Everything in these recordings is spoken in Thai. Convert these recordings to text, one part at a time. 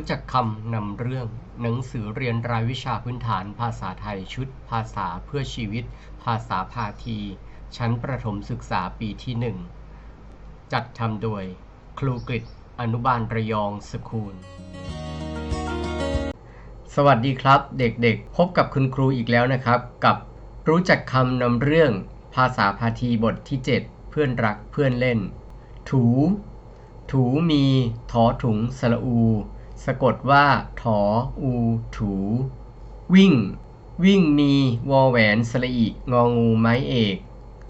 รู้จักคำนำเรื่อง หนังสือเรียนรายวิชาพื้นฐานภาษาไทยชุด ภาษาเพื่อชีวิต ภาษาพาที ชั้นประถมศึกษาปีที่หนึ่งจัดทำโดย ครูกฤษอนุบาลระยองสคูล สวัสดีครับเด็กๆ พบกับคุณครูอีกแล้วนะครับ กับรู้จักคำนำเรื่อง ภาษาพาทีบทที่ 7 เพื่อนรักเพื่อนเล่น ถู ถูมี ถอถุงสระอู สะกดว่า ถอ อู ถู วิ่ง วิ่งมีวอแหวนสระอิงองูไม้เอก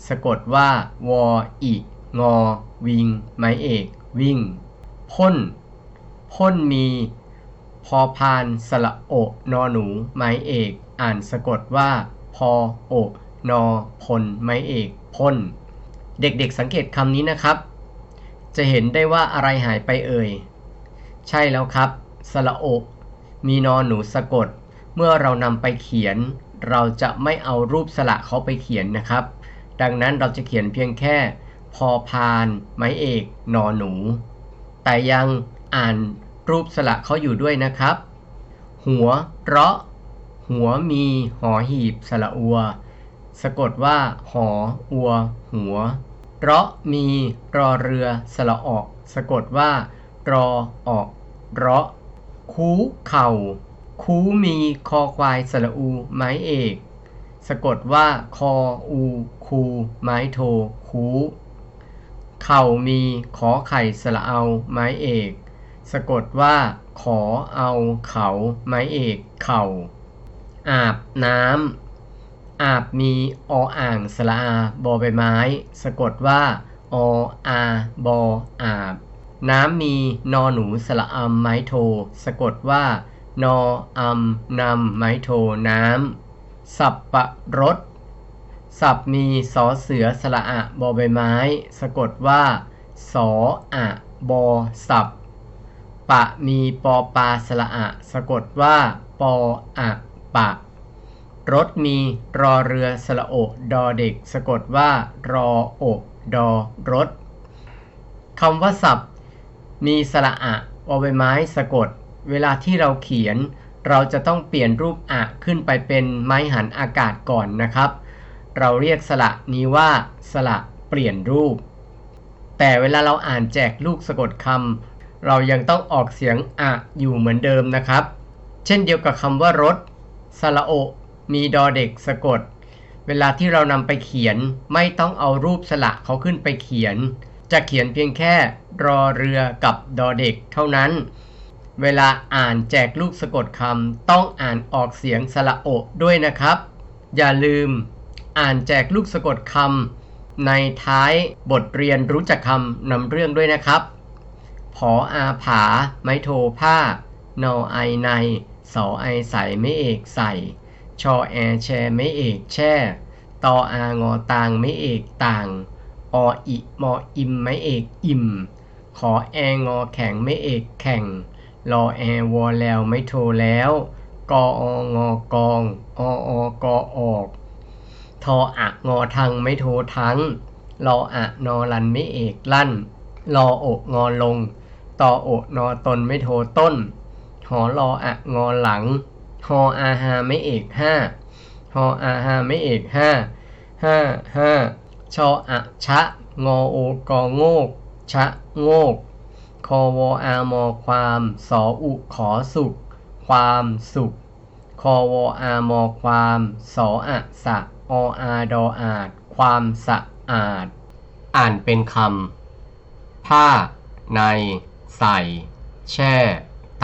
สะกดว่า วออิงอ วิง ไม้เอก วิ่ง พ่น พ่นมี พอพานสระโอนอหนู ไม้เอก อ่านสะกดว่า พอโอนอพลไม้เอกพ่น เด็กๆสังเกตคำนี้นะครับ จะเห็นได้ว่าอะไรหายไปเอ่ย ใช่แล้วครับ สระโอกมีนอนหนูสะกด เมื่อเรานำไปเขียน เราจะไม่เอารูปสระเขาไปเขียนนะครับ ดังนั้นเราจะเขียนเพียงแค่ พอพาน ไม้เอกนอหนู แต่ยังอ่านรูปสระเขาอยู่ด้วยนะครับ หัวเราะ หัวมีหอหีบสระอัว สะกดว่า หอ อัว หัว เราะมีรอเรือสระออก สะกดว่ารอออก เราะ คูเข่า คูมีคอควายสระอู ไม้เอก สะกดว่าคออู คู ไม้โท คู เข่ามีขอไข่สระเอา ไม้เอก สะกดว่า ขอเอาเขาไม้เอก เข่า อาบน้ำอาบมีออ่างสระอาบอใบไม้ สะกดว่าออาบออาบ น้ำมีนอหนูสระอำไม้โท สะกดว่า นออำนำไม้โทน้ำ สับปะรดสับมีสอเสือสระอะบอใบไม้ สะกดว่า สออะบอสับ ปะมีปอปลาสระอะสะกดว่า ปออะปะ รถมีรอเรือสระโอดอเด็ก สะกดว่า รอโอดอรถคำว่าสับ มีสระอะวอใบไม้สะกด เวลาที่เราเขียน เราจะต้องเปลี่ยนรูปอะขึ้นไปเป็นไม้หันอากาศก่อนนะครับ เราเรียกสระนี้ว่าสระเปลี่ยนรูป แต่เวลาเราอ่านแจกลูกสะกดคำเรายังต้องออกเสียงอะอยู่เหมือนเดิมนะครับ เช่นเดียวกับคำว่ารถสระโอ มีดอเด็กสะกด เวลาที่เรานำไปเขียนไม่ต้องเอารูปสระเขาขึ้นไปเขียน จะเขียนเพียงแค่รอเรือกับดอเด็กเท่านั้น เวลาอ่านแจกลูกสะกดคำต้องอ่านออกเสียงสระโอด้วยนะครับ อย่าลืมอ่านแจกลูกสะกดคำในท้ายบทเรียนรู้จักคำนำเรื่องด้วยนะครับ ผออาผา ไม้โทผ้านอไอในสอไอใส่ไม่เอกใส่ ชอแอแชไม่เอกแช่ตออางอตางไม่เอกต่าง ออิมออิมไม่เอกอิ่ม ขอแองอแข็งไม่เอกแข่ง รอแอวอแล้วไม่โทแล้ว กอองอกองออกอออก ทออะงอทังไม่โททั้ง รออะนอรันไม่เอกลั่น รออกงอลง ตอโอนอตนไม่โทต้น หอรออะงอหลังฮออาหาไม่เอกห้าฮออาหาไม่เอกห้าห้าห้า ชออะชะ งอโอกอโงก ชะโงก คอวอามอความ สออุขอสุข ความสุข คอวออามอความ สออะสะ ออาดออาด ความสะอาด อ่านเป็นคำ ผ้า ใน ใส่ แช่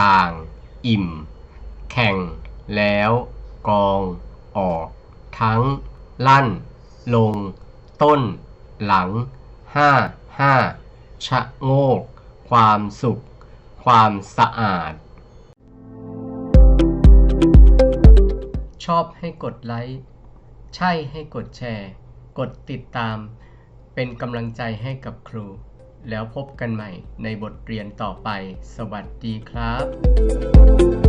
ต่าง อิ่ม แข่ง แล้ว กอง ออก ทั้ง ลั่น ลง ต้น หลังห้าห้าชะโงก ความสุข ความสะอาด ชอบให้กดไลค์ใช่ให้กดแชร์ กดติดตาม เป็นกำลังใจให้กับครู แล้วพบกันใหม่ในบทเรียนต่อไป สวัสดีครับ